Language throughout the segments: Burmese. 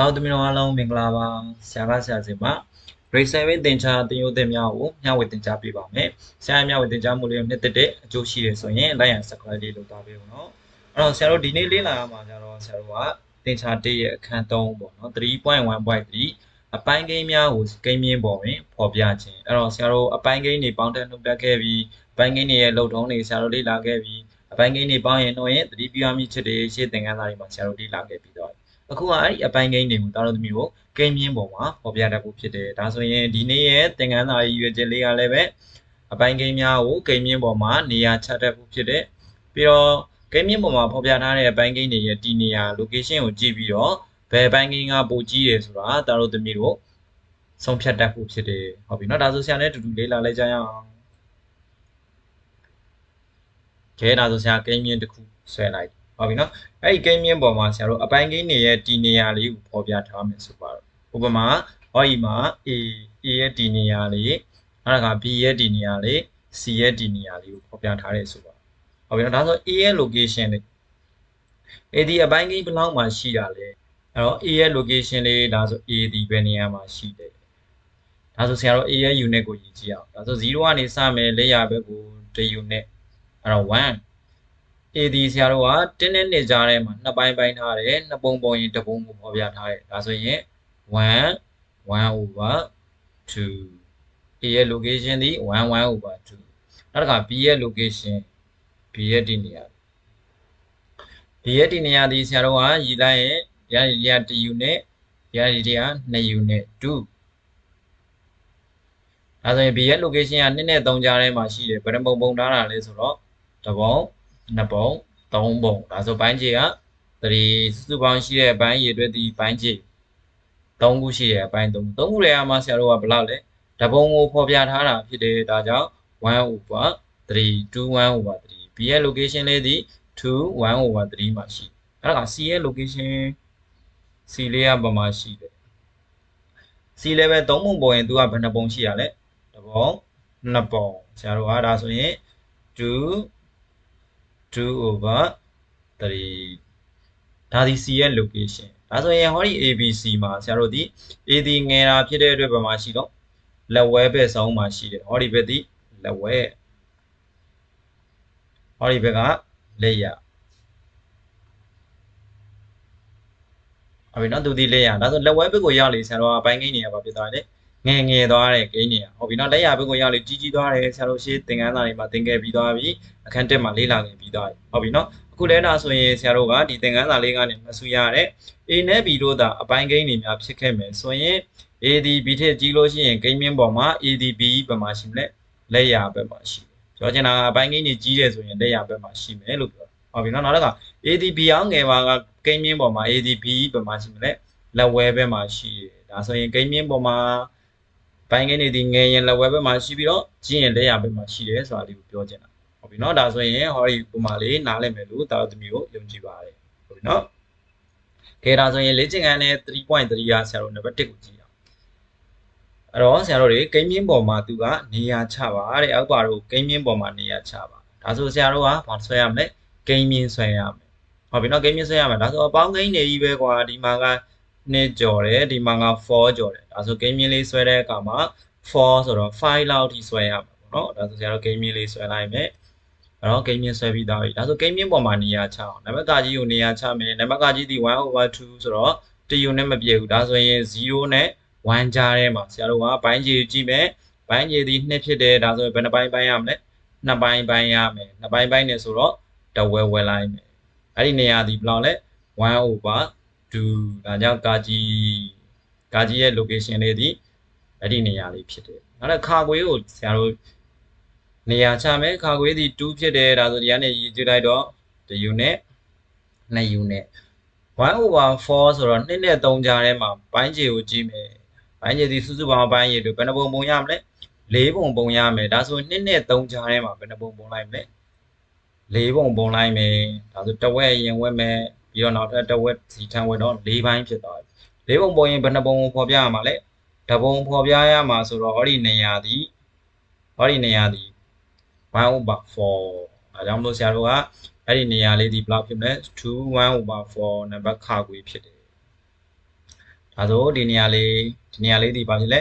တောက်သမီးတော်အားလုံးမင်္ဂလာပါဆရာကဆရာစင်ပါ grade 7သင်ချာသင်ယူသင်များကိုမျှဝေသင်ကြားပေးပါမယ်ဆရာမျှဝေသင်ကြားမှုလေးကိုနှစ်သက်တဲ့အကျိုးရှိတယ်ဆိုရင် like and subscribe လေးလုပ်သားပေးဦးနော်အဲ့တော့ဆရာတို့ဒီနေ့လေ့လာရမှာကြတော့ဆရာတို့ကသင်ချာ1ရဲ့အခန်း3ပေါ့နော်3.1.3အပိုင်းကိန်းများကိုကိန်းမြင့်ပေါ်တွင်ဖော်ပြခြင်းအဲ့တော့ဆရာတို့အပိုင်းကိန်းတွေပေါင်းတက်နှုတ်တက်ခဲ့ပြီးအပိုင်းကိန်းတွေရဲ့လုံထုံးတွေဆရာတို့လေ့လာခဲ့ပြီးအပိုင်းကိန်းတွေပေါင်းရင်တော့ရင်သတိပြုရမည့်ချက်တွေရှေ့သင်ခန်းစာတွေမှာဆရာတို့လေ့လာခဲ့ပြီးတော့ အခုကအဲ့ဒီအပိုင်းကိန်းတွေကိုတားလို့သမီးတို့ကိန်းမြင့်ပေါ်မှာပေါ်ပြတတ်ဖို့ဖြစ်တယ်ဒါဆိုရင်ဒီနေ့ရဲ့သင်ခန်းစာရေးရွယ်ချက်လေးကလည်းပဲအပိုင်းကိန်းများကိုကိန်းမြင့်ပေါ်မှာနေရာချတတ်ဖို့ဖြစ်တယ်ပြီးတော့ကိန်းမြင့်ပေါ်မှာပေါ်ပြထားတဲ့အပိုင်းကိန်းတွေရဲ့ဒီနေရာ location ကိုကြည့်ပြီးတော့ဘယ်ပိုင်းကိန်းကပိုကြီးတယ်ဆိုတာတားလို့သမီးတို့ဆုံးဖြတ်တတ်ဖို့ဖြစ်တယ်ဟုတ်ပြီเนาะဒါဆိုဆရာနဲ့အတူတူလေးလာလိုက်ကြရအောင်ကဲဒါဆိုဆရာကိန်းမြင့်တစ်ခုဆွဲလိုက် ဟုတ်ပြီနော်အဲ့ဒီကိန်းမြင့်ပေါ်မှာဆရာတို့အပိုင်းကိန်းတွေရဲ့ဒီနေရာလေးကိုဖော်ပြထားမယ်ဆိုပါတော့ဥပမာဟောဒီမှာ A A ရဲ့ဒီနေရာလေးနောက်က B ရဲ့ဒီနေရာလေး C ရဲ့ဒီနေရာလေးကိုဖော်ပြထားတယ်ဆိုပါဟုတ်ပြီနော်ဒါဆို A ရဲ့ location လေး A ဒီအပိုင်းကိန်းဘယ်လောက်မှာရှိတာလဲအဲ့တော့ A ရဲ့ location လေးဒါဆို A ဒီဘယ်နေရာမှာရှိတယ်ဒါဆိုဆရာတို့ A ရဲ့ unit ကိုရေးကြည့်အောင်ဒါဆို0ကနေစမယ်လက်ရဘက်ကို1 unit အဲ့တော့1 A ဒီဆရာတို့ကတင်းနဲ့နှစ်ကြားထဲမှာနှစ်ပိုင်းပိုင်းထားတယ်နှစ်ပုံပုံရင်တစ်ပုံကိုဖော်ပြထားတယ်ဒါဆိုရင်1 1 over 2 A ရဲ့ location ဒီ1 1 over 2နောက်တစ်ခါ B ရဲ့ location B ရဲ့ဒီနေရာ B ရဲ့ဒီနေရာဒီဆရာတို့ကရည်လိုက်ရင်ရရရ1 unit ရရဒီက2 unit 2ဒါဆိုရင် B ရဲ့ location က2နဲ့3ကြားထဲမှာရှိတယ်ဘယ်နှပုံပုံထားတာလဲဆိုတော့တစ်ပုံ 2ပုံ3ပုံဒါဆိုပိုင်းခြေက3စုစုပေါင်းရှိတဲ့ဘိုင်းရေအတွက်ဒီဘိုင်းခြေ3ခုရှိတဲ့အပိုင်း3 3ခုထဲမှာဆရာတို့ကဘယ်လောက်လဲတပုံကိုဖော်ပြထားတာဖြစ်တယ်ဒါကြောင့်1 over 3 2 1 over 3 B ရဲ့ location လေးဒီ2 1 over 3မှာရှိအဲ့ဒါက C ရဲ့ location C လေးကဘာမှရှိတယ် C လည်းပဲ3ပုံပေါ်ရင်သူကဘယ်နှပုံရှိရလဲတပုံ2ပုံဆရာတို့ကဒါဆိုရင်2 2 over 3ဒါဒီ C ရဲ့ location ဒါဆိုရင်ဟောဒီ ABC မှာဆရာတို့ဒီ A ဒီငယ်တာဖြစ်တဲ့အတွက်ဘာမှရှိတော့လက်ဝဲဘက်ဆုံးမှာရှိတယ်ဟောဒီဘက်ဒီလက်ဝဲဟောဒီဘက်ကလက်ရဟုတ်ပြီနော်သူဒီလက်ရဒါဆိုလက်ဝဲဘက်ကိုရောက်လေဆရာတို့ကဘိုင်းကိန်းနေရပါဖြစ်သွားတယ် ငယ်ငယ်သွားတဲ့ကိန်းနေရဟုတ်ပြီနော်လက်ရဘက်ကိုရောက်လေကြီးကြီးသွားတယ်ဆရာတို့ရှေ့သင်ခန်းစာတွေမှာသင်ခဲ့ပြီးသွားပြီအခန်းတက်မှာလေ့လာခဲ့ပြီးသွားပြီဟုတ်ပြီနော်အခုလဲဒါဆိုရင်ဆရာတို့ကဒီသင်ခန်းစာလေးကနေမဆူရတဲ့ A နဲ့ B တို့သာအပိုင်းကိန်းတွေများဖြစ်ခဲ့မယ်ဆိုရင် A ဒီ B ထက်ကြီးလို့ရှိရင်ကိန်းမြင့်ပေါ်မှာ A ဒီ B ဘယ်မှာရှိမလဲလက်ရဘက်မှာရှိတယ်ပြောချင်တာကအပိုင်းကိန်းတွေကြီးတယ်ဆိုရင်လက်ရဘက်မှာရှိမယ်လို့ပြောဟုတ်ပြီနော်နောက်တစ်ခါ A ဒီ B အောင်ငယ်ပါကကိန်းမြင့်ပေါ်မှာ A ဒီ B ဘယ်မှာရှိမလဲလက်ဝဲဘက်မှာရှိတယ်ဒါဆိုရင်ကိန်းမြင့်ပေါ်မှာ ပိုင်းကိန်းတွေဒီငယ်ရင်လက်ဝဲဘက်မှာရှိပြီးတော့ကြီးရင်လက်ရဘက်မှာရှိတယ်ဆိုတာလေးကိုပြောချင်တာဟုတ်ပြီနော်ဒါဆိုရင်ဟောဒီပုံမှာလေးနားလည်မယ်လို့တာသမီးကိုယုံကြည်ပါတယ်ဟုတ်ပြီနော်ကဲဒါဆိုရင်လေ့ကျင့်ခန်းနဲ့3.3ကဆရာတို့နံပါတ်1ကိုကြည့်အောင်အဲ့တော့ဆရာတို့တွေကိန်းမြင့်ပေါ်မှာသူကနေရာချပါတဲ့အောက်ပါတို့ကိန်းမြင့်ပေါ်မှာနေရာချပါဒါဆိုဆရာတို့ကဘာဆွဲရမလဲကိန်းမြင့်ဆွဲရမယ်ဟုတ်ပြီနော်ကိန်းမြင့်ဆွဲရမယ်ဒါဆိုအပေါင်းကိန်းနေကြီးပဲကွာဒီမှာက 2ကြော်တယ်ဒီမှာက4ကြော်တယ်ဒါဆိုကိန်းမြင့်လေးဆွဲတဲ့အခါမှာ4ဆိုတော့5လောက်ထိဆွဲရမှာပေါ့နော်ဒါဆိုဆရာတို့ကိန်းမြင့်လေးဆွဲလိုက်မယ်အဲ့တော့ game မြင့်ဆွဲပြီးသားပြီဒါဆို game မြင့်ပေါ်မှာနေရာချအောင်နံပါတ်ကကြီးကိုနေရာချမယ်နံပါတ်ကကြီးဒီ1 over 2ဆိုတော့တယူနဲ့မပြည့်ဘူးဒါဆိုရင်0နဲ့1ကြားထဲမှာဆရာတို့ကဘိုင်းကြီးကြည့်မယ်ဘိုင်းကြီးဒီ2ဖြစ်တယ်ဒါဆိုရင်ဘယ်နှပိုင်းပိုင်းရမလဲနှစ်ပိုင်းပိုင်းရမယ်နှစ်ပိုင်းပိုင်းနဲ့ဆိုတော့တဝဲဝဲလိုက်မယ်အဲ့ဒီနေရာဒီဘယ်လောက်လဲ1 over 2ဒါကြောင့်ကာကြီးကာကြီးရဲ့ location လေးဒီအဲ့ဒီနေရာလေးဖြစ်တယ်နောက်ခါခွေးကိုဆရာတို့နေရာချမယ်ခါခွေးသည်2ဖြစ်တယ်ဒါဆိုဒီကနေရေးကြည့်လိုက်တော့1 unit 2 unit 1 over 4ဆိုတော့2နဲ့3ကြားထဲမှာပိုင်းခြေကိုကြည့်မယ်ပိုင်းခြေသည်စုစုပေါင်းပိုင်းခြေတို့ဘယ်နှပုံပုံရမလဲ၄ပုံပုံရမယ်ဒါဆို2နဲ့3ကြားထဲမှာဘယ်နှပုံပုံလိုက်မလဲ၄ပုံပုံလိုက်မယ်ဒါဆိုတဝက်ရင်ဝက်မယ် ပြီးတော့နောက်ထပ်တဝက်စီထမ်းဝက်တော့၄ပိုင်းဖြစ်သွားပြီ၄ပုံပုံရင်ဘယ်နှပုံကိုဖော်ပြရမှာလဲတပုံဖော်ပြရမှာဆိုတော့ဟောဒီနေရာသည်ဟောဒီနေရာသည်1 over 4အဲကြောင့်မလို့ဆရာတို့ကအဲ့ဒီနေရာလေးဒီဘယ်လောက်ဖြစ်မလဲ2 1 over 4နံပါတ်ခါခွေဖြစ်တယ်ဒါဆိုဒီနေရာလေးဒီနေရာလေးဒီပါဖြစ်လဲ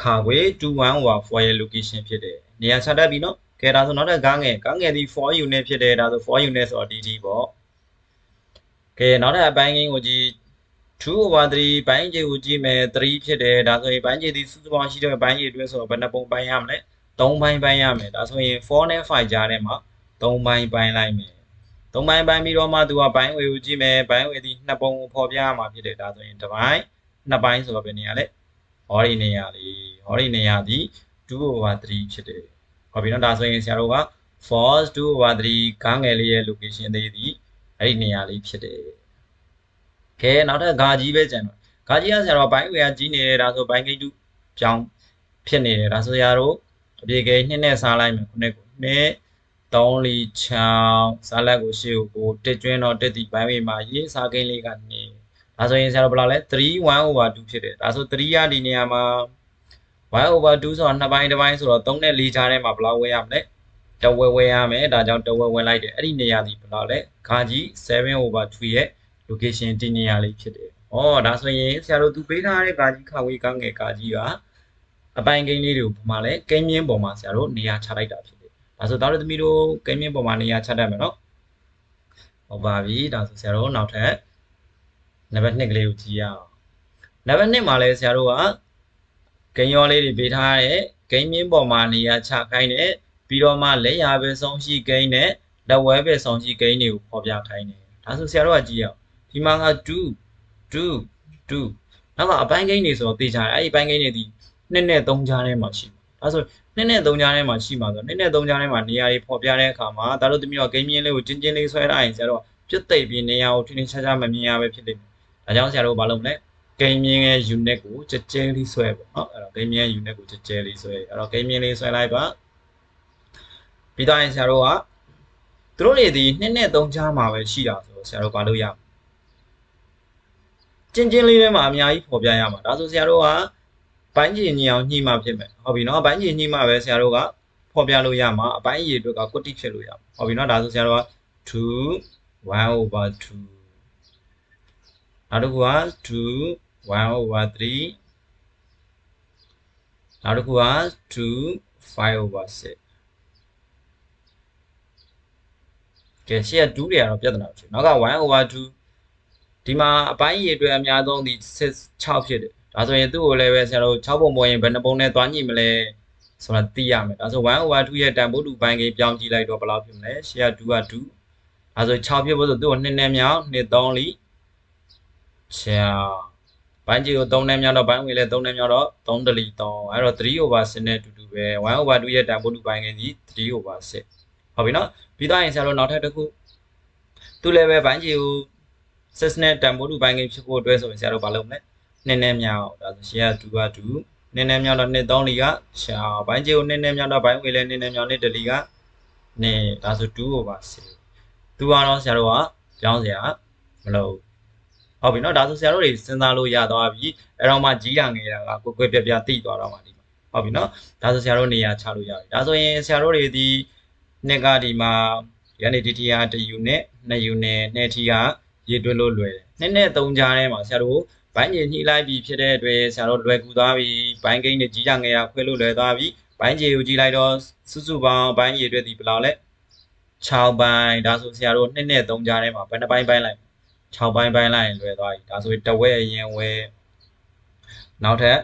ခါခွေ21 over 4ရဲ့ location ဖြစ်တယ်နေရာချတတ်ပြီနော်ကဲဒါဆိုနောက်ထပ်ကားငယ်ကားငယ်ဒီ4 unit ဖြစ်တယ်ဒါဆို4 unit ဆိုတော့ dt ပေါ့ ကဲနောက်ထပ်အပိုင်းကင်းကိုကြည့်2 over 3ပိုင်းခြေကိုကြည့်မယ်3ဖြစ်တယ်ဒါဆိုရင်ပိုင်းခြေဒီစုစုပေါင်းရှိတဲ့ပိုင်းခြေအတွင်းဆိုတော့ဘယ်နှပုံပိုင်းရမလဲ3ပိုင်းပိုင်းရမယ်ဒါဆိုရင်4နဲ့5ကြားထဲမှာ3ပိုင်းပိုင်းလိုက်မယ်3ပိုင်းပိုင်းပြီးတော့မှသူကပိုင်းဝေကိုကြည့်မယ်ပိုင်းဝေဒီ2ပုံကိုဖော်ပြရမှာဖြစ်တယ်ဒါဆိုရင်တစ်ပိုင်းနှစ်ပိုင်းဆိုတော့ဘယ်နေရာလဲဟောဒီနေရာလေးဟောဒီနေရာဒီ2 over 3ဖြစ်တယ်ဟုတ်ပြီနော်ဒါဆိုရင်ဆရာတို့က force 2 over 3ကားငယ်လေးရဲ့ location သေးသည် အဲ့ဒီနေရာလေးဖြစ်တယ်ကဲနောက်ထပ်ဂါကြီးပဲကျန်တော့ဂါကြီးကဆရာတော်ဘိုင်းဝေကကြီးနေတယ်ဒါဆိုဘိုင်းဂိတ်တူပြောင်းဖြစ်နေတယ်ဒါဆိုဆရာတို့အပြေကဲနှစ်နဲ့စားလိုက်မယ်ခုနှစ်ကိုနှစ်3 4 6စားလက်ကိုရှေ့ကိုတက်ကျွင်းတော့တက်တီဘိုင်းဝေမှာရေးစားကိန်းလေးကနေဒါဆိုရင်ဆရာတို့ဘယ်လောက်လဲ3 1 over 2ဖြစ်တယ်ဒါဆို3ရဒီနေရာမှာ1 over 2ဆိုတော့နှစ်ပိုင်းတစ်ပိုင်းဆိုတော့3နဲ့4ကြားထဲမှာဘယ်လောက်ဝဲရမလဲ တဝဲဝဲရမယ်ဒါကြောင့်တဝဲဝဲလိုက်တယ်အဲ့ဒီနေရာဒီဘယ်လောက်လဲဂါကြီး7 over 2ရဲ့ location ဒီနေရာလေးဖြစ်တယ်။ဩဒါဆိုရင်ဆရာတို့သူပေးထားတဲ့ကာကြီးခဝေးကငယ်ကာကြီးကအပိုင်ကိန်းလေးတွေကိုပုံမှန်လဲကိန်းမြင်းပေါ်မှာဆရာတို့နေရာချလိုက်တာဖြစ်တယ်။ဒါဆိုသားတို့သမီးတို့ကိန်းမြင်းပေါ်မှာနေရာချတတ်မယ်နော်။ဟုတ်ပါပြီ။ဒါဆိုဆရာတို့နောက်ထပ်နံပါတ်2ကလေးကိုကြည့်ရအောင်။နံပါတ်2မှာလဲဆရာတို့ကကိန်းရောလေးတွေပေးထားတဲ့ကိန်းမြင်းပေါ်မှာနေရာချခိုင်းတဲ့ ပြီးတော့မှလက်ရာပဲဆုံးရှိကိန်းနဲ့လက်ဝဲပဲဆုံးရှိကိန်းတွေကိုဖော်ပြခိုင်းတယ်။ဒါဆိုဆရာတို့ကကြည့်ရအောင်။ဒီမှာက2 2 2နောက်ကအပိုင်းကိန်းတွေဆိုတော့သိကြတယ်အဲ့ဒီပိုင်းကိန်းတွေဒီနှစ်နဲ့3ကြားထဲမှာရှိမှာဒါဆိုနှစ်နဲ့3ကြားထဲမှာရှိမှာဆိုနှစ်နဲ့3ကြားထဲမှာနေရာတွေပေါ်ပြတဲ့အခါမှာဒါတို့သမီးတို့ဂိမ်းမြင်းလေးကိုချင်းချင်းလေးဆွဲလိုက်ရင်ဆရာတို့ပြတ်သိပ်ပြီးနေရာကိုထင်းထင်းရှားရှားမမြင်ရပဲဖြစ်လိမ့်မယ်ဒါကြောင့်ဆရာတို့ဘာလုပ်မလဲဂိမ်းမြင်းရဲ့ unit ကိုကြကြဲလေးဆွဲပေါ့နော်အဲ့တော့ဂိမ်းမြင်း unit ကိုကြကြဲလေးဆွဲအဲ့တော့ဂိမ်းမြင်းလေးဆွဲလိုက်ပါ ပြီးတော့ရင်ဆရာတို့ကသူတို့တွေဒီနှစ်နဲ့3ကြားမှာပဲရှိတာဆိုတော့ဆရာတို့ဘာလုပ်ရမလဲကျင်းချင်းလေးထဲမှာအများကြီးပေါ်ပြရမှာဒါဆိုဆရာတို့ကဘိုင်းကြီးညင်အောင်ညှိမှဖြစ်မယ်ဟုတ်ပြီနော်ဘိုင်းကြီးညှိမှပဲဆရာတို့ကဖော်ပြလို့ရမှာအပိုင်းအရေးအတွက်ကကွတိဖြစ်လို့ရမှာဟုတ်ပြီနော်ဒါဆိုဆရာတို့က2 1 over 2နောက်တစ်ခုက2 1 over 3နောက်တစ်ခုက2 5 over 6 ကဲရှေ့က2တွေကတော့ပြဿနာဖြစ်နောက်က1 over 2ဒီမှာအပိုင်းရည်အတွက်အများဆုံးဒီ6ဖြစ်တယ်ဒါဆိုရင်သူ့ကိုလည်းပဲဆရာတို့6ပုံပေါ်ရင်ဘယ်နှပုံနဲ့သွားညှိမလဲဆိုတာသိရမယ်ဒါဆို1 over 2ရဲ့တန်ဖိုးတူပိုင်းကြီးပြောင်းကြည့်လိုက်တော့ဘယ်လောက်ဖြစ်မလဲရှေ့က2က2ဒါဆို6ဖြစ်ဖို့ဆိုသူ့ကို2နဲ့မြောက်2 3လီ6ပိုင်းကြီးကို3နဲ့မြောက်တော့ပိုင်းဝင်လဲ3နဲ့မြောက်တော့3တလီ3အဲ့တော့3 over 6နဲ့အတူတူပဲ1 over 2ရဲ့တန်ဖိုးတူပိုင်းကြီး3 over 6 ဟုတ်ပြီနော်ပြီးတော့ရင်ဆရာတို့နောက်ထပ်တစ်ခုသူလည်းပဲပိုင်းကြီးကို sys နဲ့တန်ဖိုးတူပိုင်းကိဖြစ်ဖို့အတွက်ဆိုရင်ဆရာတို့ဘာလုပ်မလဲနှစ်နဲ့မြောက်ဒါဆိုရှေ့က2က2နှစ်နဲ့မြောက်တော့နှစ်3လီကရှာဘိုင်းချေကိုနှစ်နဲ့မြောက်တော့ဘိုင်းဝေလဲနှစ်နဲ့မြောက်နှစ်တလီကနှစ်ဒါဆို2 over 6သူကတော့ဆရာတို့ကပြောင်းစရာမလိုဟုတ်ပြီနော်ဒါဆိုဆရာတို့တွေစဉ်းစားလို့ရသွားပြီအဲ့တော့မှကြီးရငယ်တာကကိုကွယ်ပြပြတိသွားတော့မှဒီမှာဟုတ်ပြီနော်ဒါဆိုဆရာတို့နေရာချလို့ရပြီဒါဆိုရင်ဆရာတို့တွေဒီ နှစ်ကဒီမှာဒီကနေဒီတီက1 unit 2 unit 2တီကရေတွက်လို့လွယ်တယ်နှစ်နဲ့3ကြားထဲမှာဆရာတို့ဘိုင်းကြီးညှိလိုက်ပြီးဖြစ်တဲ့အတွက်ဆရာတို့လွယ်ကူသွားပြီဘိုင်းကိန်းတွေကြီးကြငယ်တာခွဲလို့လွယ်သွားပြီဘိုင်းကြီးကိုကြည့်လိုက်တော့စုစုပေါင်းဘိုင်းကြီးအတွက်ဒီဘယ်လောက်လဲ6ပိုင်းဒါဆိုဆရာတို့နှစ်နဲ့3ကြားထဲမှာဘယ်နှပိုင်းပိုင်းလိုက်6ပိုင်းပိုင်းလိုက်ရင်လွယ်သွားပြီဒါဆိုတဝဲအရင်ဝဲနောက်ထပ်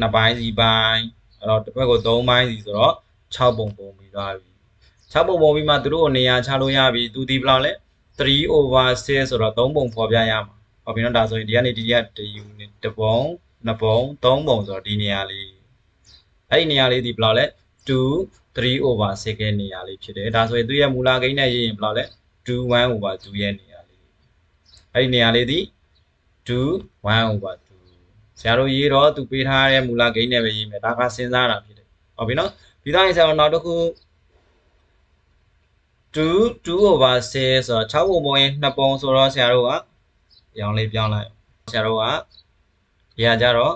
2ပိုင်းစီပိုင်းအဲ့တော့တစ်ဘက်ကို3ပိုင်းစီဆိုတော့6ပုံပုံပြီးသွားပြီ 6ပုံပုံပြီးမှသူတို့ကိုနေရာချလို့ရပြီသူဒီဘယ်လောက်လဲ3 over 6ဆိုတော့3ပုံဖော်ပြရမှာဟုတ်ပြီနော်ဒါဆိုရင်ဒီကနေဒီက1 unit တစ်ပုံနှစ်ပုံသုံးပုံဆိုတော့ဒီနေရာလေးအဲ့ဒီနေရာလေးဒီဘယ်လောက်လဲ2 3 over 6ရဲ့နေရာလေးဖြစ်တယ်ဒါဆိုရင်သူရဲ့မူလကိန်းနဲ့ရေးရင်ဘယ်လောက်လဲ2 1 over 2ရဲ့နေရာလေးအဲ့ဒီနေရာလေးဒီ2 1 over 2ဆရာတို့ရေးတော့သူပေးထားတဲ့မူလကိန်းနဲ့ပဲရေးမယ်ဒါကစဉ်းစားတာဖြစ်တယ်ဟုတ်ပြီနော်ပြီးတော့ဆရာတို့နောက်တစ်ခု 2 2 over 6ဆိုတော့6ပုံပုံရင်2ပုံဆိုတော့ဆရာတို့ကရောင်းလေးပြောင်းလိုက်ဆရာတို့ကဒီကကြတော့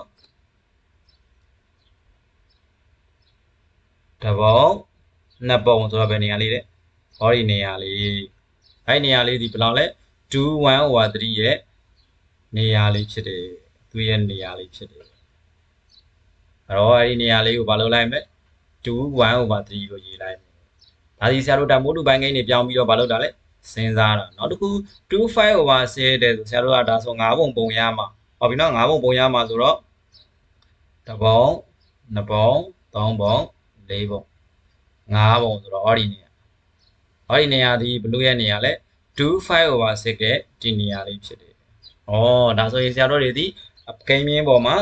တပုံနှစ်ပုံဆိုတော့ဘယ်နေရာလေးလဲဟောဒီနေရာလေးအဲ့နေရာလေးဒီဘယ်လောက်လဲ2 1 over 3ရဲ့နေရာလေးဖြစ်တယ်သူရဲ့နေရာလေးဖြစ်တယ်အဲ့တော့အဲ့ဒီနေရာလေးကိုဘာလုပ်လိုက်မလဲ2 1 over 3ကိုရေးလိုက်မယ် ဒါဒီဆရာတို့တမိုးတူပိုင်းကိန်းတွေပြောင်းပြီးတော့ဘာလုပ်တာလဲစဉ်းစားတာနောက်တစ်ခု2 5 over 6တဲ့ဆိုဆရာတို့ကဒါဆို9ပုံပုံရမှာဟုတ်ပြီနော်9ပုံပုံရမှာဆိုတော့တပုံ2ပုံ3ပုံ4ပုံ5ပုံဆိုတော့ဟောဒီနေရာဟောဒီနေရာဒီဘလူးရဲ့နေရာလဲ2 5 over 6ရဲ့ဒီနေရာလေးဖြစ်တယ်။ဩဒါဆိုရင်ဆရာတို့တွေဒီဂိမ်းမင်းပေါ်မှာ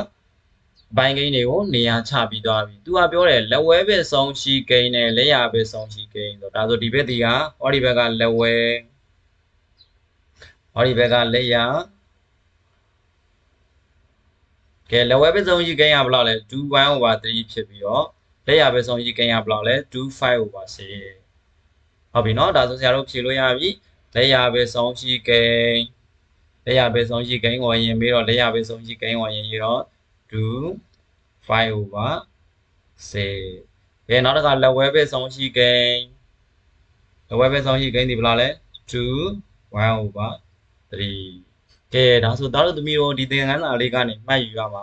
ဘိုင်းဂိမ်းတွေကိုနေရာချပြီးသွားပြီ။ तू ကပြောတယ်လက်ဝဲဘက်ဆုံးရှိဂိမ်းနဲ့လက်ရဘက်ဆုံးရှိဂိမ်းဆိုဒါဆိုဒီဘက်ဒီကဟောဒီဘက်ကလက်ဝဲဟောဒီဘက်ကလက်ရကဲလက်ဝဲဘက်ဆုံးရှိဂိမ်းရဘယ်လောက်လဲ2 1 over 3ဖြစ်ပြီးတော့လက်ရဘက်ဆုံးရှိဂိမ်းရဘယ်လောက်လဲ2 5 over 6ဟုတ်ပြီနော်ဒါဆိုဆရာတို့ဖြေလို့ရပြီလက်ရဘက်ဆုံးရှိဂိမ်းလက်ရဘက်ဆုံးရှိဂိမ်းကိုရင်ပြီးတော့လက်ရဘက်ဆုံးရှိဂိမ်းကိုရင်ရတော့ 2 5 over 6ကဲနောက်တစ်ခါလက်ဝဲဘက်ဆုံးရှိဂိမ်းလက်ဝဲဘက်ဆုံးရှိဂိမ်းဒီဘယ်လောက်လဲ2 1 over 3ကဲဒါဆိုသားတို့သမီးတို့ဒီသင်ခန်းစာလေးကနေမှတ်ယူရမှာ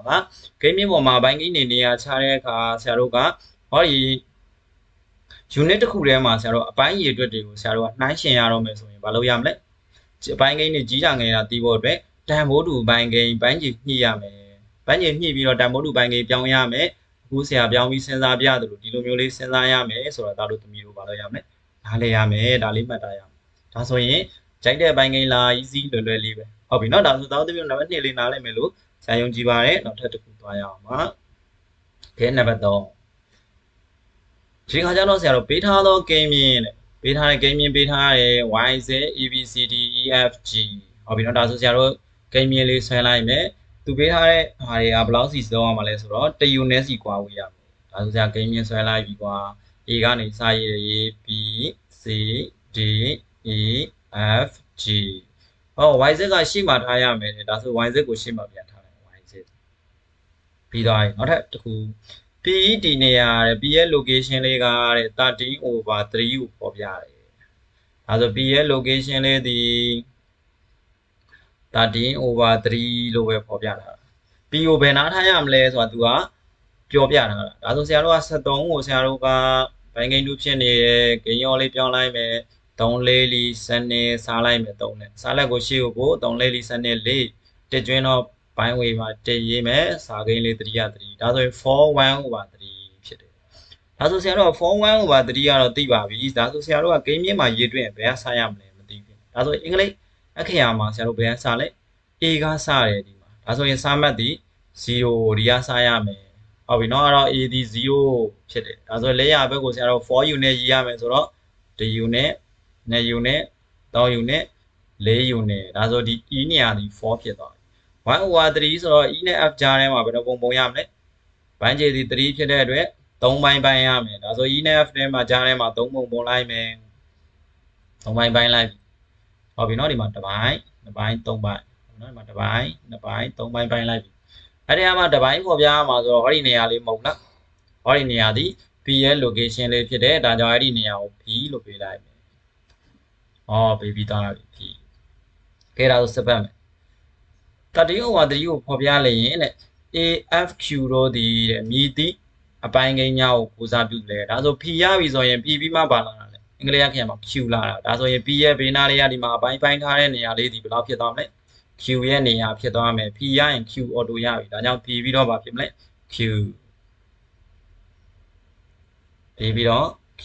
ကဂိမ်းမြင့်ပေါ်မှာဘိုင်းကိန်းနေနေရာချတဲ့အခါဆရာတို့ကဟောဒီ unit တစ်ခုထဲမှာဆရာတို့အပိုင်းရည်အတွက်တွေကိုဆရာတို့ကနှိုင်းရှင်ရတော့မယ်ဆိုရင်မလုပ်ရမလဲအပိုင်းကိန်းတွေကြီးတာငယ်တာတီးဖို့အတွက်တန်ဖိုးတူပိုင်းကိန်းပိုင်းကြီးညှိရမယ် ဘန်းကြီးညှိပြီးတော့တန်ဖိုးလူပိုင်းကြီးပြောင်းရမယ်အခုဆရာပြောင်းပြီးစဉ်းစားပြသလိုဒီလိုမျိုးလေးစဉ်းစားရမယ်ဆိုတော့ဒါတို့သမီးတို့မလုပ်ရမယ်နားလည်ရမယ်ဒါလေးမှတ်ထားရမယ်ဒါဆိုရင်ကြိုက်တဲ့ပိုင်းကြီးလာ easy လွယ်လွယ်လေးပဲဟုတ်ပြီနော်ဒါဆိုသောသမီးတို့နံပါတ်2လေးနားလည်မယ်လို့ဆရာယုံကြည်ပါတယ်နောက်ထပ်တစ်ခုသွားရအောင်ပါခဲနံပါတ်3ဒီခါကျတော့ဆရာတို့ပေးထားသောဂိမ်းမြင်တဲ့ပေးထားတဲ့ဂိမ်းမြင်ပေးထားရဲ YZ ABCDEFG ဟုတ်ပြီနော်ဒါဆိုဆရာတို့ဂိမ်းမြင်လေးဆွဲလိုက်မယ် သူပေးထားတဲ့ဟာတွေကဘယ်လောက်စီစုံရမှာလဲဆိုတော့တယူနဲ့စီကွာဝေးရမယ်ဒါဆိုဆရာဂိမ်းမြင်ဆွဲလိုက်ပြီကွာ a ကနေစရည်ရေး b c d e f g ဟော yz ကရှေ့မှာထားရမယ်ဒါဆို yz ကိုရှေ့မှာပြန်ထားလိုက် yz ပြီးသွားပြီနောက်ထပ်တစ်ခု PED နေရာတဲ့ P ရဲ့ location လေးကတဲ့13 over 3ကိုပေါ်ပြတယ်။ဒါဆို P ရဲ့ location လေးဒီ 13 over 3လို့ပဲပေါ်ပြတာ။ P ကိုဘယ်နာထားရမလဲဆိုတာ तू ကပြောပြတာ။ဒါဆိုဆရာတို့က73ကိုဆရာတို့ကဘိုင်းကိန်းတူဖြစ်နေတဲ့ဂိမ်းရောလေးပြောင်းလိုက်မယ်။3လေးလီစနစ်စားလိုက်မယ်3နဲ့။စားလက်ကိုရှေ့ကို3လေးလီစနစ်လေးတစ်ကျွင်းတော့ဘိုင်းဝေမှာတည်ရေးမယ်စာကိန်းလေး3ရ3ဒါဆိုရင်41 over 3ဖြစ်တယ်ဒါဆိုဆရာတို့41 over 3ကတော့သိပါပြီဒါဆိုဆရာတို့ကကိန်းမြင့်မှာရေးတွင်ဘယ်ကစရမလဲမသိဘူးဒါဆိုအင်္ဂလိပ် အခရာမှာဆရာတို့ဘယ်ကစလဲ A ကစတယ်ဒီမှာဒါဆိုရင်စာမှတ်ဒီ0ဒီကစရမယ်ဟုတ်ပြီနော်အဲ့တော့ A ဒီ0ဖြစ်တယ်ဒါဆိုလက်ရဘက်ကိုဆရာတို့4 unit ရေးရမယ်ဆိုတော့1 unit 2 unit 3 unit 4 unit ဒါဆိုဒီ E နေရာဒီ4ဖြစ်သွားပြီ1 over 3ဆိုတော့ e နဲ့ f ကြားထဲမှာဘယ်နှပုံပုံရမလဲဘိုင်းခြေစီ3ဖြစ်တဲ့အတွက်3ပိုင်းပိုင်းရမယ်ဒါဆို e နဲ့ f ထဲမှာကြားထဲမှာ3ပုံပုံလိုက်မယ်3ပိုင်းပိုင်းလိုက် ဟုတ်ပြီเนาะဒီမှာတစ်ပိုင်းတစ်ပိုင်း3ပိုင်းเนาะဒီမှာတစ်ပိုင်းနှစ်ပိုင်း3ပိုင်းပိုင်းလိုက်ပြီအဲ့ဒီမှာတစ်ပိုင်းပေါ်ပြရမှာဆိုတော့ဟောဒီနေရာလေးမဟုတ်လားဟောဒီနေရာဒီ p ရဲ့ location လေးဖြစ်တယ်ဒါကြောင့်အဲ့ဒီနေရာကို p လို့ပေးလိုက်မယ်ဟောပေးပြီးသားပြီ p ကဲဒါဆိုစပတ်မယ်30 over 3ကိုဖော်ပြလိုက်ရင်တဲ့ AFQ တို့ဒီတဲ့မြည်သည့်အပိုင်းကိန်းများကိုကိုစားပြုလဲဒါဆို P ရပြီဆိုရင် P ပြီးမှပါလာတာလေအ င်္ဂလိပ်ရခင်မှာ Q လာတာဒါဆိုရင် P ရဲ့ဘေးနားလေးကဒီမှာအပိုင်းပိုင်းထားတဲ့နေရာလေးဒီဘယ်လောက်ဖြစ်သွားမလဲ Q ရဲ့နေရာဖြစ်သွားမယ် P ရရင် Q auto ရပြီဒါကြောင့် P ပြီးတော့ဗာဖြစ်မလဲ Q ပြီးပြီးတော့ Q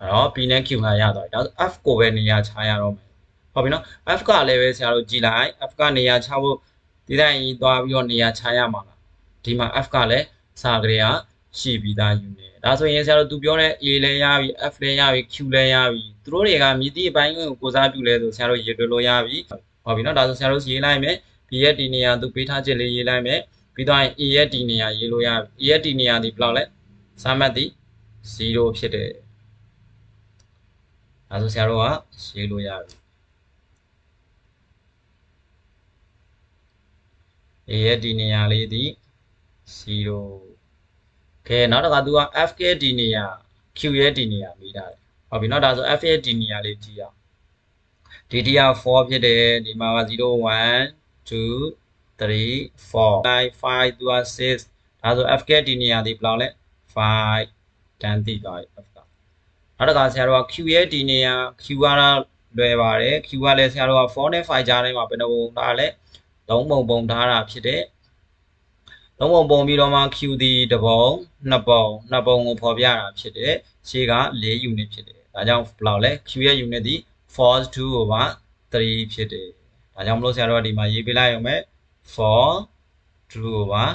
အဲ့တော့ P နဲ့ Q ကရသွားပြီဒါဆို F ကိုပဲနေရာခြားရတော့မယ်ဟုတ်ပြီနော် F ကလည်းပဲဆရာတို့ကြည်လိုက် F ကနေရာချဖို့ဒီတိုင်းကြီးသွားပြီးတော့နေရာချရမှာလားဒီမှာ F ကလည်းစာကလေးက ရှိပြီးသားယူနေဒါဆိုရင်ဆရာတို့သူပြောတဲ့ A လည်းရပြီ F လည်းရပြီ Q လည်းရပြီသူတို့တွေကမြည်သည့်အပိုင်းကိုကိုစားပြုလဲဆိုဆရာတို့ရေတွလို့ရပြီဟုတ်ပြီနော်ဒါဆိုဆရာတို့ရေးလိုက်မယ် B ရဲ့ဒီနေရာသူပေးထားချက်လေးရေးလိုက်မယ်ပြီးတော့ A ရဲ့ဒီနေရာရေးလို့ရပြီ A ရဲ့ဒီနေရာဒီဘယ်လောက်လဲစာမှတ်သည်0ဖြစ်တယ်ဒါဆိုဆရာတို့ကရေးလို့ရပြီ a ရဲ့ဒီနေရာလေးဒီ0 ကဲနောက်တစ်ခါ तू က f ရဲ့ဒီနေရာ q ရဲ့ဒီနေရာမိထားတယ်ဟုတ်ပြီနော်ဒါဆို f ရဲ့ဒီနေရာလေးကြည့်အောင်ဒီတရား4ဖြစ်တယ်ဒီမှာက0 1 2 3 4 9 5 2 6ဒါဆို f ကဒီနေရာဒီဘယ်လောက်လဲ5တန်းတိသွားပြီ f ကနောက်တစ်ခါဆရာတော်က q ရဲ့ဒီနေရာ q ကတော့လွယ်ပါတယ် q ကလည်းဆရာတော်က4နဲ့5ကြားထဲမှာဘယ်နှပုံထားလဲ3ပုံပုံထားတာဖြစ်တဲ့ သုံးပုံပုံပြီးတော့မှ q ဒီတစ်ပုံနှစ်ပုံနှစ်ပုံကိုဖော်ပြတာဖြစ်တဲ့ရှေ့က4 unit ဖြစ်တယ်ဒါကြောင့်ဘယ်လောက်လဲ q ရဲ့ unit ဒီ force 2 over 3ဖြစ်တယ်ဒါကြောင့်မလို့ဆရာတို့ကဒီမှာရေးပေးလိုက်ရုံပဲ4 2 over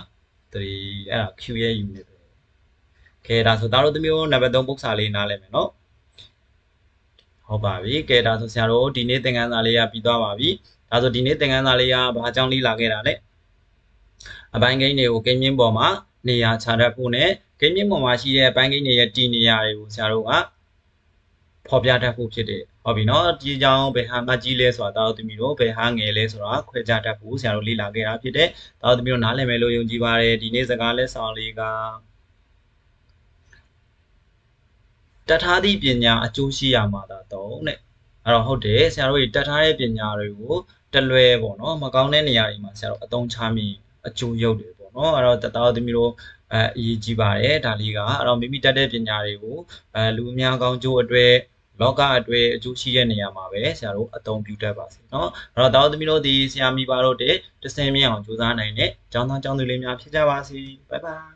3အဲ့ဒါ q ရဲ့ unit ပဲကဲဒါဆိုသားတို့သမီးတို့နံပါတ်3ပု္ပ္ပစာလေးနားလည်မယ်နော်ဟုတ်ပါပြီကဲဒါဆိုဆရာတို့ဒီနေ့သင်ခန်းစာလေးကပြီးသွားပါပြီဒါဆိုဒီနေ့သင်ခန်းစာလေးကဘာအကြောင်းလေးလာခဲ့တာလဲ အပိုင်းကိန်းတွေကိုကိန်းမြင့်ပေါ်မှာနေရာချတတ်ဖို့နဲ့ကိန်းမြင့်ပေါ်မှာရှိတဲ့အပိုင်းကိန်းတွေရဲ့တည်နေရာတွေကိုဆရာတို့ကဖော်ပြတတ်ဖို့ဖြစ်တယ်ဟုတ်ပြီနော်ဒီကြောင်ဘယ်ဟာမကြီးလဲဆိုတာတာတို့သမီးတို့ဘယ်ဟာငယ်လဲဆိုတာခွဲခြားတတ်ဖို့ဆရာတို့လေ့လာခဲ့တာဖြစ်တယ်တာတို့သမီးတို့နားလည်မယ်လို့ယုံကြည်ပါတယ်ဒီနေ့စကားလက်ဆောင်လေးကတတ်ထားသည့်ပညာအကျိုးရှိရမှာသာတော့တဲ့အဲ့တော့ဟုတ်တယ်ဆရာတို့တတ်ထားတဲ့ပညာတွေကိုတလွဲပေါ့နော်မကောင်းတဲ့နေရာတွေမှာဆရာတို့အသုံးချမိ အကျိုးရုပ်တွေပေါ့နော်အဲ့တော့တသားသမီးတို့အဲအရေးကြီးပါတယ်ဒါလေးကအဲ့တော့မိမိတတ်တဲ့ပညာတွေကိုအဲလူအများကောင်းကျိုးအတွက်လောကအတွက်အကျိုးရှိတဲ့နေရာမှာပဲဆရာတို့အသုံးပြုတတ်ပါစေเนาะအဲ့တော့တာသမီးတို့ဒီဆရာမိပါတို့တဲ့တစင်မြအောင်စူးစမ်းနိုင်တဲ့ကျောင်းသားကျောင်းသူလေးများဖြစ်ကြပါစေဘိုင်ဘိုင်